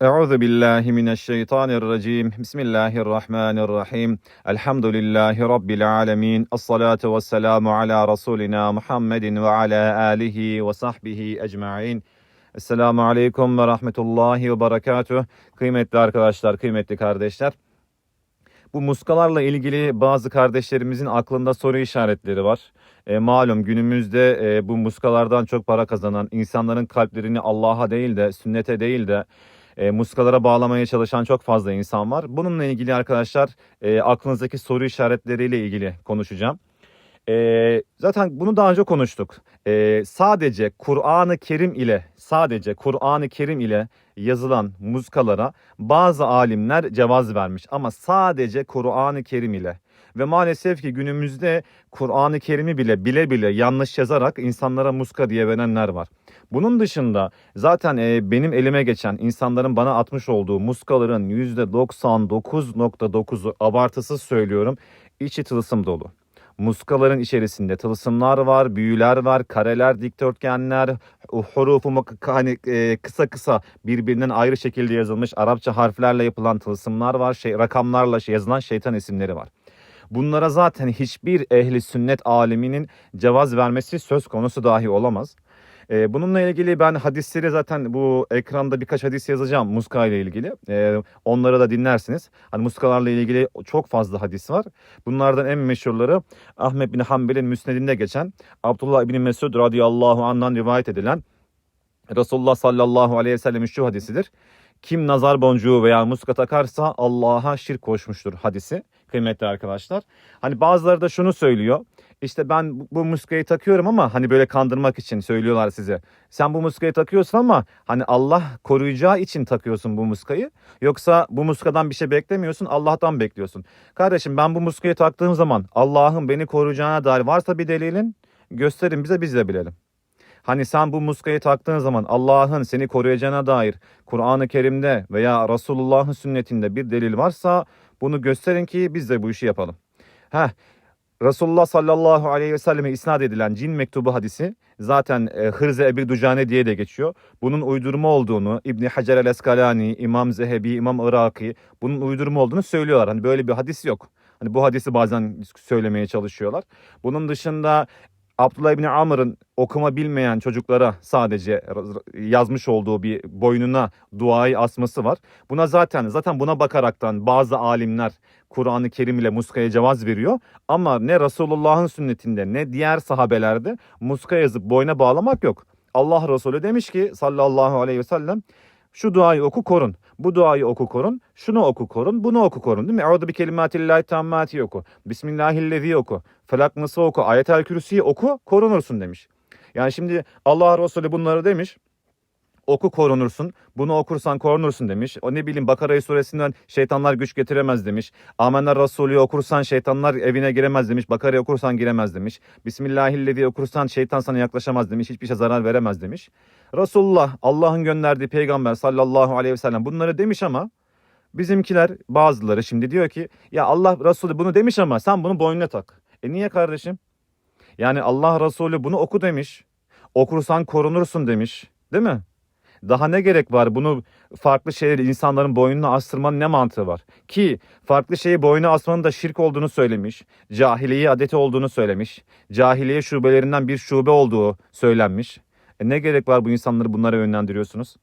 Euzu billahi mineşşeytanirracim. Bismillahirrahmanirrahim. Elhamdülillahi rabbil alamin. Essalatu vesselamu ala rasulina Muhammedin ve ala alihi ve sahbihi ecmaîn. Esselamu aleyküm ve rahmetullahi ve berekatuh. Kıymetli arkadaşlar, kıymetli kardeşler. Bu muskalarla ilgili bazı kardeşlerimizin aklında soru işaretleri var. E, malum günümüzde e, bu muskalardan çok para kazanan, insanların kalplerini Allah'a değil de sünnete değil de e, muskalara bağlamaya çalışan çok fazla insan var. Bununla ilgili arkadaşlar e, aklınızdaki soru işaretleriyle ilgili konuşacağım. E, zaten bunu daha önce konuştuk. E, sadece Kur'an-ı Kerim ile sadece Kur'an-ı Kerim ile yazılan muskalara bazı alimler cevaz vermiş ama sadece Kur'an-ı Kerim ile ve maalesef ki günümüzde Kur'an-ı Kerim'i bile bile bile yanlış yazarak insanlara muska diye verenler var. Bunun dışında zaten e, benim elime geçen insanların bana atmış olduğu muskaların %99.9'u abartısız söylüyorum içi tılsım dolu. Muskaların içerisinde tılsımlar var, büyüler var, kareler, dikdörtgenler, hurufu hani e, kısa kısa birbirinden ayrı şekilde yazılmış Arapça harflerle yapılan tılsımlar var, şey rakamlarla şey, yazılan şeytan isimleri var. Bunlara zaten hiçbir ehli sünnet aliminin cevaz vermesi söz konusu dahi olamaz. Ee, bununla ilgili ben hadisleri zaten bu ekranda birkaç hadis yazacağım muska ile ilgili. Ee, onları da dinlersiniz. Hani muskalarla ilgili çok fazla hadis var. Bunlardan en meşhurları Ahmet bin Hanbel'in müsnedinde geçen Abdullah bin Mesud radıyallahu anh'dan rivayet edilen Resulullah sallallahu aleyhi ve sellemin şu hadisidir. Kim nazar boncuğu veya muska takarsa Allah'a şirk koşmuştur hadisi kıymetli arkadaşlar. Hani bazıları da şunu söylüyor. İşte ben bu- muskayı takıyorum ama hani böyle kandırmak için söylüyorlar size. Sen bu muskayı takıyorsun ama hani Allah koruyacağı için takıyorsun bu muskayı. Yoksa bu muskadan bir şey beklemiyorsun Allah'tan bekliyorsun. Kardeşim ben bu muskayı taktığım zaman Allah'ın beni koruyacağına dair varsa bir delilin gösterin bize biz de bilelim. Hani sen bu muskayı taktığın zaman Allah'ın seni koruyacağına dair Kur'an-ı Kerim'de veya Resulullah'ın sünnetinde bir delil varsa bunu gösterin ki biz de bu işi yapalım. Heh, Resulullah sallallahu aleyhi ve selleme isnat edilen cin mektubu hadisi zaten e, Hırze Ebi Ducane diye de geçiyor. Bunun uydurma olduğunu İbni Hacer el Eskalani, İmam Zehebi, İmam Iraki bunun uydurma olduğunu söylüyorlar. Hani böyle bir hadis yok. Hani bu hadisi bazen söylemeye çalışıyorlar. Bunun dışında Abdullah İbni Amr'ın okuma bilmeyen çocuklara sadece yazmış olduğu bir boynuna duayı asması var. Buna zaten zaten buna bakaraktan bazı alimler Kur'an-ı Kerim ile muskaya cevaz veriyor. Ama ne Resulullah'ın sünnetinde ne diğer sahabelerde muska yazıp boyna bağlamak yok. Allah Resulü demiş ki sallallahu aleyhi ve sellem şu duayı oku korun. Bu duayı oku korun. Şunu oku korun. Bunu oku korun. Değil mi? Euzu bi kelimatillahi tammati oku. Bismillahillezi oku. Felak nasıl oku. Ayetel kürsüyü oku korunursun demiş. Yani şimdi Allah Resulü bunları demiş oku korunursun. Bunu okursan korunursun demiş. O ne bileyim Bakara suresinden şeytanlar güç getiremez demiş. Amener Resulü okursan şeytanlar evine giremez demiş. Bakara'yı okursan giremez demiş. Bismillahillezi okursan şeytan sana yaklaşamaz demiş. Hiçbir şey zarar veremez demiş. Resulullah Allah'ın gönderdiği peygamber sallallahu aleyhi ve sellem bunları demiş ama bizimkiler bazıları şimdi diyor ki ya Allah Resulü bunu demiş ama sen bunu boynuna tak. E niye kardeşim? Yani Allah Resulü bunu oku demiş. Okursan korunursun demiş. Değil mi? Daha ne gerek var bunu farklı şeyleri insanların boynuna astırmanın ne mantığı var? Ki farklı şeyi boynuna asmanın da şirk olduğunu söylemiş. Cahiliye adeti olduğunu söylemiş. Cahiliye şubelerinden bir şube olduğu söylenmiş. E ne gerek var bu insanları bunlara yönlendiriyorsunuz?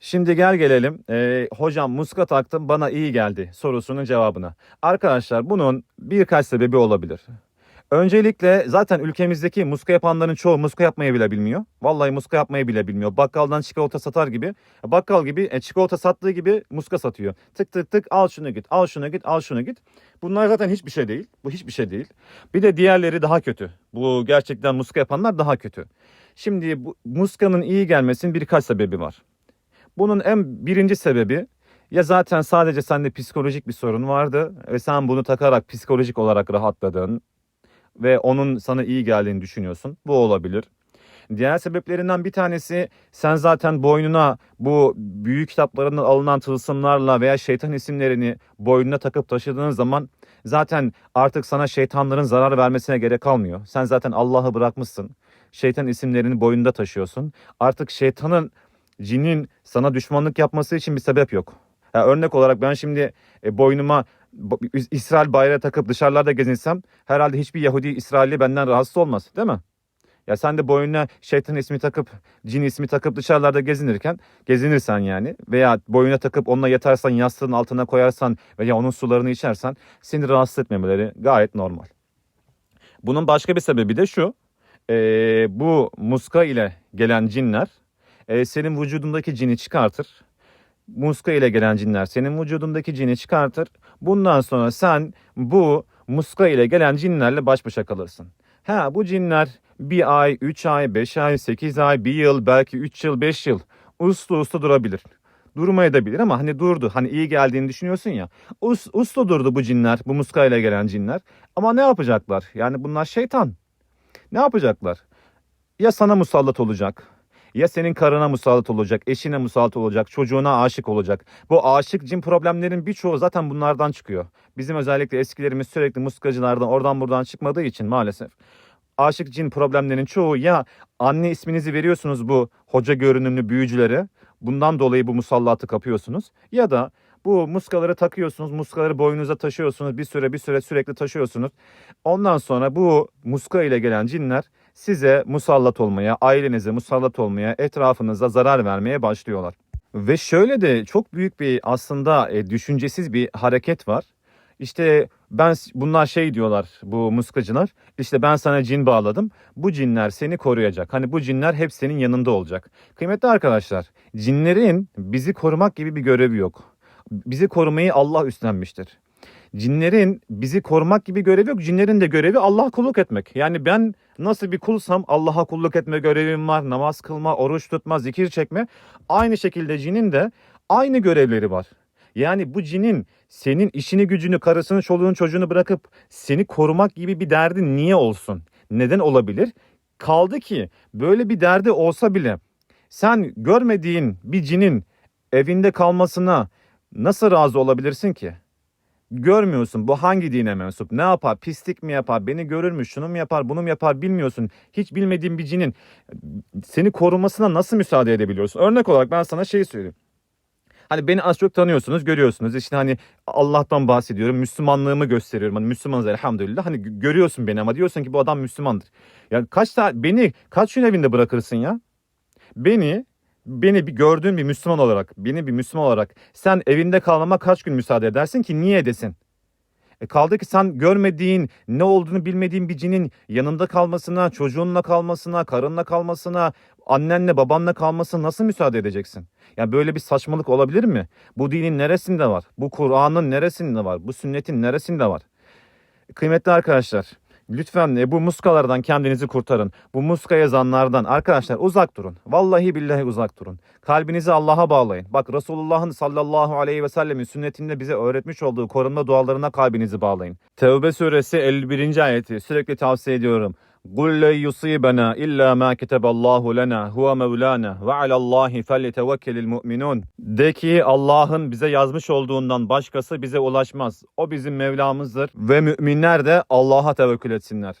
Şimdi gel gelelim. Ee, hocam muska taktım bana iyi geldi sorusunun cevabına. Arkadaşlar bunun birkaç sebebi olabilir. Öncelikle zaten ülkemizdeki muska yapanların çoğu muska yapmayı bile bilmiyor. Vallahi muska yapmayı bile bilmiyor. Bakkaldan çikolata satar gibi, bakkal gibi e, çikolata sattığı gibi muska satıyor. Tık tık tık al şunu git, al şunu git, al şunu git. Bunlar zaten hiçbir şey değil. Bu hiçbir şey değil. Bir de diğerleri daha kötü. Bu gerçekten muska yapanlar daha kötü. Şimdi bu muskanın iyi gelmesinin birkaç sebebi var. Bunun en birinci sebebi ya zaten sadece sende psikolojik bir sorun vardı ve sen bunu takarak psikolojik olarak rahatladın ve onun sana iyi geldiğini düşünüyorsun. Bu olabilir. Diğer sebeplerinden bir tanesi sen zaten boynuna bu büyük kitaplarından alınan tılsımlarla veya şeytan isimlerini boynuna takıp taşıdığın zaman zaten artık sana şeytanların zarar vermesine gerek kalmıyor. Sen zaten Allah'ı bırakmışsın. Şeytan isimlerini boynunda taşıyorsun. Artık şeytanın cinin sana düşmanlık yapması için bir sebep yok. Ha, örnek olarak ben şimdi e, boynuma bo- İsrail bayrağı takıp dışarılarda gezinsem herhalde hiçbir Yahudi İsrailli benden rahatsız olmaz değil mi? Ya sen de boynuna şeytan ismi takıp, cin ismi takıp dışarılarda gezinirken, gezinirsen yani veya boynuna takıp onunla yatarsan, yastığın altına koyarsan veya onun sularını içersen seni rahatsız etmemeleri gayet normal. Bunun başka bir sebebi de şu, eee, bu muska ile gelen cinler eee, senin vücudundaki cini çıkartır. Muska ile gelen cinler senin vücudundaki cini çıkartır. Bundan sonra sen bu muska ile gelen cinlerle baş başa kalırsın. Ha bu cinler bir ay, üç ay, beş ay, sekiz ay, bir yıl, belki üç yıl, beş yıl uslu uslu durabilir. Durmayabilir ama hani durdu. Hani iyi geldiğini düşünüyorsun ya. Us, uslu durdu bu cinler, bu muska ile gelen cinler. Ama ne yapacaklar? Yani bunlar şeytan. Ne yapacaklar? Ya sana musallat olacak. Ya senin karına musallat olacak, eşine musallat olacak, çocuğuna aşık olacak. Bu aşık cin problemlerin birçoğu zaten bunlardan çıkıyor. Bizim özellikle eskilerimiz sürekli muskacılardan oradan buradan çıkmadığı için maalesef. Aşık cin problemlerin çoğu ya anne isminizi veriyorsunuz bu hoca görünümlü büyücülere. Bundan dolayı bu musallatı kapıyorsunuz. Ya da bu muskaları takıyorsunuz, muskaları boynunuza taşıyorsunuz. Bir süre bir süre sürekli taşıyorsunuz. Ondan sonra bu muska ile gelen cinler size musallat olmaya, ailenize musallat olmaya, etrafınıza zarar vermeye başlıyorlar. Ve şöyle de çok büyük bir aslında e, düşüncesiz bir hareket var. İşte ben bunlar şey diyorlar bu muskacılar. İşte ben sana cin bağladım. Bu cinler seni koruyacak. Hani bu cinler hep senin yanında olacak. Kıymetli arkadaşlar, cinlerin bizi korumak gibi bir görevi yok. Bizi korumayı Allah üstlenmiştir. Cinlerin bizi korumak gibi görevi yok. Cinlerin de görevi Allah'a kulluk etmek. Yani ben nasıl bir kulsam Allah'a kulluk etme görevim var. Namaz kılma, oruç tutma, zikir çekme. Aynı şekilde cinin de aynı görevleri var. Yani bu cinin senin işini gücünü, karısını, çoluğunu, çocuğunu bırakıp seni korumak gibi bir derdi niye olsun? Neden olabilir? Kaldı ki böyle bir derdi olsa bile sen görmediğin bir cinin evinde kalmasına nasıl razı olabilirsin ki? Görmüyorsun bu hangi dine mensup ne yapar pislik mi yapar beni görür mü şunu mu yapar bunu mu yapar bilmiyorsun. Hiç bilmediğin bir cinin seni korumasına nasıl müsaade edebiliyorsun? Örnek olarak ben sana şey söyleyeyim. Hani beni az çok tanıyorsunuz, görüyorsunuz. İşte hani Allah'tan bahsediyorum, Müslümanlığımı gösteriyorum. Hani Müslümanız elhamdülillah. Hani gö- görüyorsun beni ama diyorsun ki bu adam Müslümandır. Ya kaç saat beni kaç gün evinde bırakırsın ya? Beni beni bir gördüğün bir Müslüman olarak, beni bir Müslüman olarak sen evinde kalmama kaç gün müsaade edersin ki niye edesin? E kaldı ki sen görmediğin, ne olduğunu bilmediğin bir cinin yanında kalmasına, çocuğunla kalmasına, karınla kalmasına, annenle babanla kalmasına nasıl müsaade edeceksin? Yani böyle bir saçmalık olabilir mi? Bu dinin neresinde var? Bu Kur'an'ın neresinde var? Bu sünnetin neresinde var? Kıymetli arkadaşlar, lütfen e, bu muskalardan kendinizi kurtarın. Bu muska yazanlardan arkadaşlar uzak durun. Vallahi billahi uzak durun. Kalbinizi Allah'a bağlayın. Bak Resulullah'ın sallallahu aleyhi ve sellemin sünnetinde bize öğretmiş olduğu korunma dualarına kalbinizi bağlayın. Tevbe suresi 51. ayeti sürekli tavsiye ediyorum. قُلْ لَنْ يُصِيبَنَا إِلَّا مَا كَتَبَ اللّٰهُ لَنَا هُوَ مَوْلَانَا وَعَلَى اللّٰهِ فَلْيَتَوَكَّلِ الْمُؤْمِنُونَ De ki Allah'ın bize yazmış olduğundan başkası bize ulaşmaz. O bizim Mevlamızdır ve müminler de Allah'a tevekkül etsinler.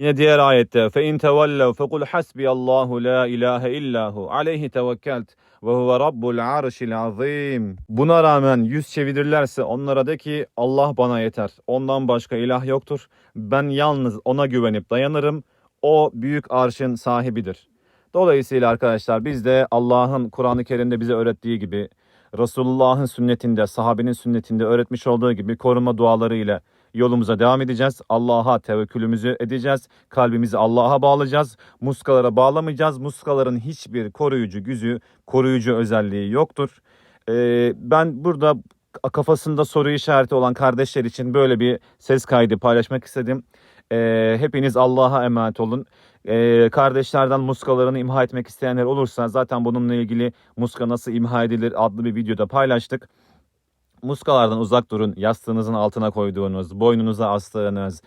Yine diğer ayette فَاِنْ تَوَلَّوْا فَقُلْ حَسْبِيَ اللّٰهُ لَا اِلَٰهَ اِلَّا هُ عَلَيْهِ تَوَكَّلْتُ وَهُوَ رَبُّ الْعَرْشِ الْعَظِيمِ Buna rağmen yüz çevirirlerse onlara de ki Allah bana yeter. Ondan başka ilah yoktur. Ben yalnız ona güvenip dayanırım. O büyük arşın sahibidir. Dolayısıyla arkadaşlar biz de Allah'ın Kur'an-ı Kerim'de bize öğrettiği gibi Resulullah'ın sünnetinde, sahabenin sünnetinde öğretmiş olduğu gibi koruma duaları ile yolumuza devam edeceğiz. Allah'a tevekkülümüzü edeceğiz. Kalbimizi Allah'a bağlayacağız. Muskalara bağlamayacağız. Muskaların hiçbir koruyucu gücü, koruyucu özelliği yoktur. Ee, ben burada kafasında soru işareti olan kardeşler için böyle bir ses kaydı paylaşmak istedim. Ee, hepiniz Allah'a emanet olun. Ee, kardeşlerden muskalarını imha etmek isteyenler olursa zaten bununla ilgili muska nasıl imha edilir adlı bir videoda paylaştık. Muskalardan uzak durun. Yastığınızın altına koyduğunuz, boynunuza astığınız,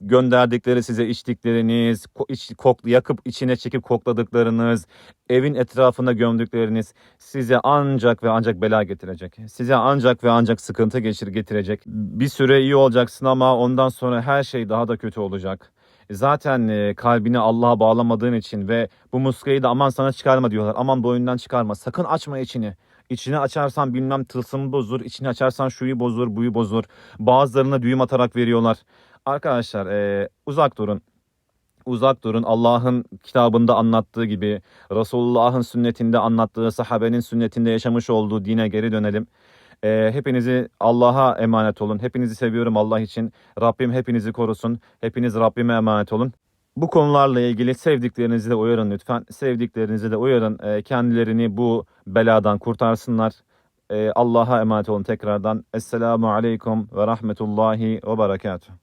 gönderdikleri size içtikleriniz, iç, kok, yakıp içine çekip kokladıklarınız, evin etrafına gömdükleriniz size ancak ve ancak bela getirecek. Size ancak ve ancak sıkıntı geçir getirecek. Bir süre iyi olacaksın ama ondan sonra her şey daha da kötü olacak. zaten e, kalbini Allah'a bağlamadığın için ve bu muskayı da aman sana çıkarma diyorlar. Aman boyundan çıkarma. Sakın açma içini. İçini açarsan bilmem tılsımı bozur. içini açarsan şuyu bozur, buyu bozur. Bazılarına düğüm atarak veriyorlar. Arkadaşlar e, uzak durun. Uzak durun. Allah'ın kitabında anlattığı gibi, Resulullah'ın sünnetinde anlattığı, sahabenin sünnetinde yaşamış olduğu dine geri dönelim. E, hepinizi Allah'a emanet olun. Hepinizi seviyorum Allah için. Rabbim hepinizi korusun. Hepiniz Rabbime emanet olun. Bu konularla ilgili sevdiklerinizi de uyarın lütfen. Sevdiklerinizi de uyarın. E, kendilerini bu beladan kurtarsınlar. E, Allah'a emanet olun tekrardan. Esselamu Aleyküm ve Rahmetullahi ve Berekatuhu.